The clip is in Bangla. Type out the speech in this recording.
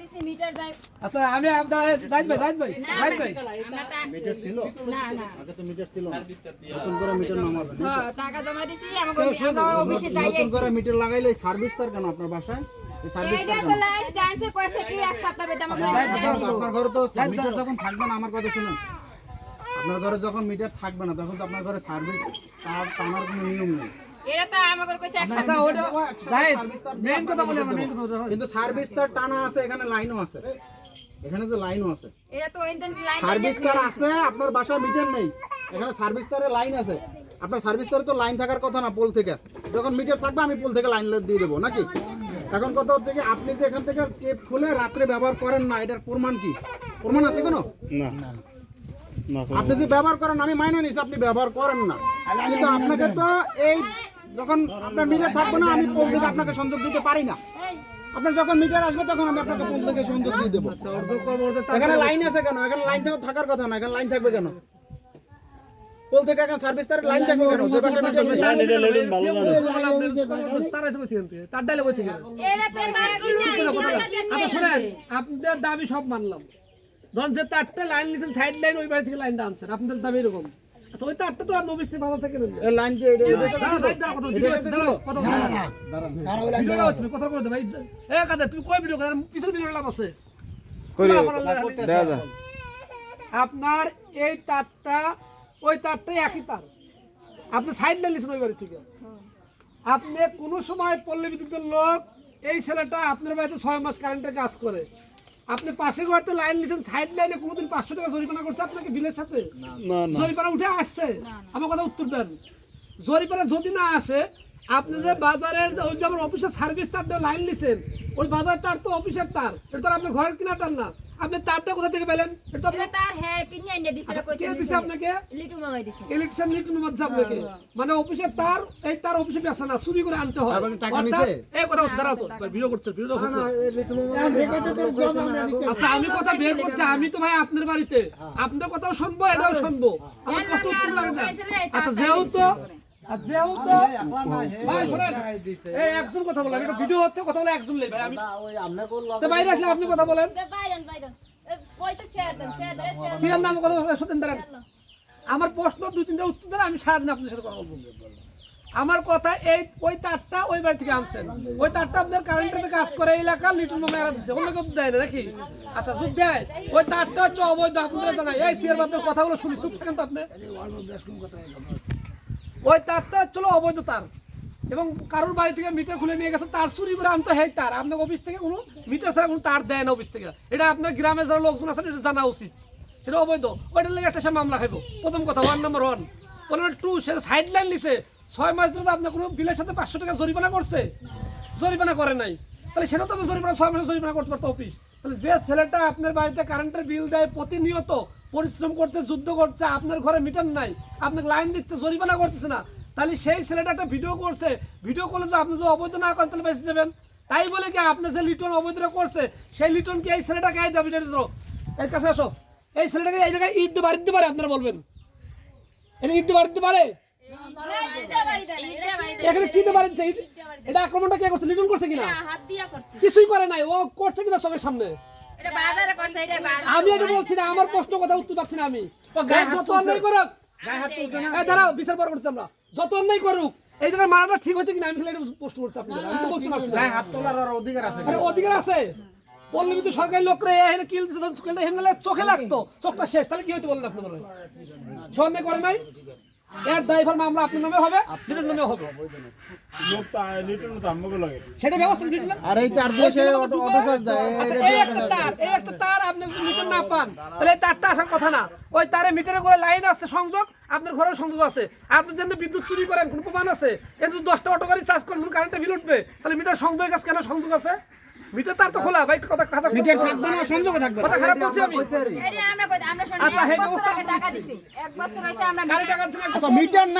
দিছি মিটার যাই আচ্ছা আমি আপনার জাহিদ ভাই ভাই ভাই মিটার ছিল। না না। আগে তো মিটার ছিল না। নতুন করে মিটার নামাবেন হ্যাঁ, টাকা জমা দিছি আমাকে আমরা অফিসে যাই নতুন করে মিটার লাগাইলে সার্ভিস তার কেন আপনার বাসায়? আপনার ঘরে তো মিটার যখন থাকবে না আমার কথা শুনুন। আপনার ঘরে যখন মিটার থাকবে না তখন তো আপনার ঘরে সার্ভিস তার টানার কোনো নিয়ম নেই। এটা তো আমাকে কইছে আচ্ছা ওটা জাহিদ মেইন কথা বলি আমরা মেইন কথা কিন্তু সার্ভিস তার টানা আছে এখানে লাইনও আছে। এখানে যে লাইনও আছে। এটা তো ওইদিন লাইন সার্ভিস তার আছে আপনার বাসায় মিটার নেই। এখানে সার্ভিস তারের লাইন আছে। আপনার সার্ভিস তারে তো লাইন থাকার কথা না পোল থেকে। যখন মিটার থাকবে আমি পোল থেকে লাইন দিয়ে দেবো নাকি? এখন কথা হচ্ছে কি আপনি যে এখান থেকে টেপ খুলে রাত্রে ব্যবহার করেন না এটার প্রমাণ কি? প্রমাণ আছে কোনো? আপনি যে ব্যবহার করেন আমি মাইনে নিছি আপনি ব্যবহার করেন না। কিন্তু আপনাকে তো এই যখন আপনার মিটার থাকবে না আমি পোল থেকে আপনাকে সংযোগ দিতে পারি না। আপনার যখন মিটার আসবে তখন আমি আপনাকে পোল থেকে সংযোগ দিয়ে দেবো? এখানে লাইন আছে কেন? এখানে লাইন থেকে থাকার কথা না এখানে লাইন থাকবে কেন? পোল থেকে এখানে সার্ভিস তার লাইন থাকবে কেন? যে মিটার। তার আছে। তার তো শুনেন আপনাদের দাবি সব মানলাম। ধরুন যে তারটা লাইন নিছেন সাইড লাইন ওই বাড়ি থেকে লাইনটা আনছেন আপনাদের দাবি এরকম? আচ্ছা ওই তারটা তো আর নবিস থেকে বাজার থেকে লাইন এটা- কথা কথা ভাই। এ তুমি কই ভিডিও? পিছনে ভিডিও লাভ আছে। আপনার এই তারটা ওই তারটাই একই তার। আপনি সাইড লাইন ওই বাড়ি থেকে। আপনি কোনো সময় পল্লী বিদ্যুতের লোক এই ছেলেটা আপনার বাড়িতে ছয় মাস কারেন্টের কাজ করে। আপনি পাশে ঘরতে লাইন নিছেন সাইড লাইনে কোনোদিন পাঁচশো টাকা জরিমানা করছে আপনাকে বিলের সাথে? জরিমানা উঠে আসছে? আমার কথা উত্তর দেন। জরিমানা যদি না আসে আপনি যে বাজারের যে- ওই যে আমার অফিসের সার্ভিস তার দিয়ে লাইন নিছেন ওই বাজার তার তো অফিসের তার। এটা তো আপনি ঘরের কিনা তার না। আপনি তারটা কোথা থেকে পেলেন এটা তো তার হ্যাঁ কিনে এনে দিছে এটা কে দিছে আপনাকে লিটু মামাই দিছে ইলেকশন লিটন মধ্যে আপনাকে মানে অফিসের তার এই তার অফিসে বেচা না চুরি করে আনতে হয় এবং টাকা নিছে? এই কথা হচ্ছে দাঁড়াও তো ভিডিও করছে ভিডিও করছে আচ্ছা আমি কথা বের করছি আমি তো ভাই আপনার বাড়িতে আপনার কথাও শুনব এটাও শুনব আমার কত লাগে আচ্ছা যেহেতু আর যেহেতু ভাই শোনেন। এই একজন কথা বলেন এটা ভিডিও হচ্ছে কথা বলে একজন লেবে আমি বাইরে আসলে আপনি কথা বলেন। বাইরন বাইরন। কইতে শেয়ার দেন শেয়ার দেন শেয়ার সিয়ার নাম কথা বলে সত্যেন দাঁড়ান। আমার প্রশ্ন দুই তিনটা উত্তর দেন আমি সারাদিন আপনার সাথে কথা বলব। আমার কথা এই ওই তারটা ওই বাড়ি থেকে আনছেন। ওই তারটা আপনার কারেন্টের কাজ করে এই এলাকার লিটন মামা এরা দিচ্ছে অন্য কেউ দেয় না নাকি? আচ্ছা যদি দেয়। ওই তারটা হচ্ছে অবৈধ আপনাদের জানাই। এই সিয়ার বাদের কথাগুলো শুনি চুপ থাকেন তো আপনি। ওই তারটা চলো অবৈধ তার। এবং কারোর বাড়ি থেকে মিটার খুলে নিয়ে গেছে, তার চুরি করে আনতে হয় তার। আপনার অফিস থেকে কোনো মিটার ছাড়া কোনো তার দেয় না অফিস থেকে। এটা আপনার গ্রামে যারা লোকজন আছেন, এটা জানা উচিত। এটা অবৈধ। ওইটার লেগে একটা সে মামলা খাইব। প্রথম কথা one number one number two, সে সাইড লাইন নিছে। ছয় মাস ধরে আপনার কোনো বিলের সাথে পাঁচশো টাকা জরিমানা করছে। জরিমানা করে নাই। তাহলে সেটা তো জরিমানা, ছয় মাসে জরিমানা করতে পারতো অফিস তাহলে যে ছেলেটা আপনার বাড়িতে কারেন্টের বিল দেয় প্রতিনিয়ত পরিশ্রম করতে যুদ্ধ করছে আপনার ঘরে মিটার নাই আপনাকে লাইন দিচ্ছে জরিমানা করতেছে না। তাহলে সেই ছেলেটা একটা ভিডিও করছে। ভিডিও করলে তো আপনি যদি অবৈধ না করেন তাহলে বেঁচে যাবেন। তাই বলে কি আপনি যে লিটন অবৈধটা করছে সেই লিটনকে এই ছেলেটাকে এই দাবি এর কাছে আসো। এই ছেলেটাকে এই জায়গায় ঈদ বাড়ি দিতে পারে আপনারা বলবেন। এটা ঈদ বাড়ি দিতে পারে? এখানে কি দিয়ে বাড়ি দিচ্ছে এটা আক্রমণটা কে করছে? লিটন করছে কিনা? করছে। কিছুই করে নাই ও করছে কিনা চোখের সামনে? আমি এটা বলছি না আমার প্রশ্ন কথা উত্তর পাচ্ছি না আমি। যত অন্যায় করুক। এই দাঁড়াও বিচার পর করছি আমরা। যত অন্যায় করুক এই জায়গায় মারাটা ঠিক হয়েছে কিনা আমি খালি এটা প্রশ্ন করছি আপনাদের। আমি অধিকার আছে অধিকার আছে। বললে কিন্তু সরকারি লোকরা এখানে কিল চোখে লাগতো। চোখটা শেষ তাহলে কি হইতে বলেন আপনি বলেন? সন্দেহ করে নাই? এর ড্রাইভার মামলা আপনার নামে হবে লিটন নামে হবে। সেটা ব্যবস্থা লিটন। আর এই তার দিয়ে সে অটো চার্জ দেয় আচ্ছা এই একটা তার এই একটা তার আপনি যদি মিটার না পান তাহলে এই তারটা আসার কথা না। ওই তারে মিটারে করে লাইন আছে সংযোগ আপনার ঘরেও সংযোগ আছে। আপনি যেন বিদ্যুৎ চুরি করেন কোনো প্রমাণ আছে। কিন্তু দশটা অটো গাড়ি চার্জ করেন কারেন্টে বিল উঠবে তাহলে মিটার সংযোগ আছে কেন সংযোগ আছে? মিটার তার তো খোলা ভাই কথা কথা মিটার থাকবে না সংযোগে থাকবে কথা খারাপ বলছি আমি। এটা আমরা কই আমরা শুনি আচ্ছা, হে টাকা দিছি। এক বছর হইছে আমরা গাড়ি টাকা দিছি আচ্ছা মিটার নাই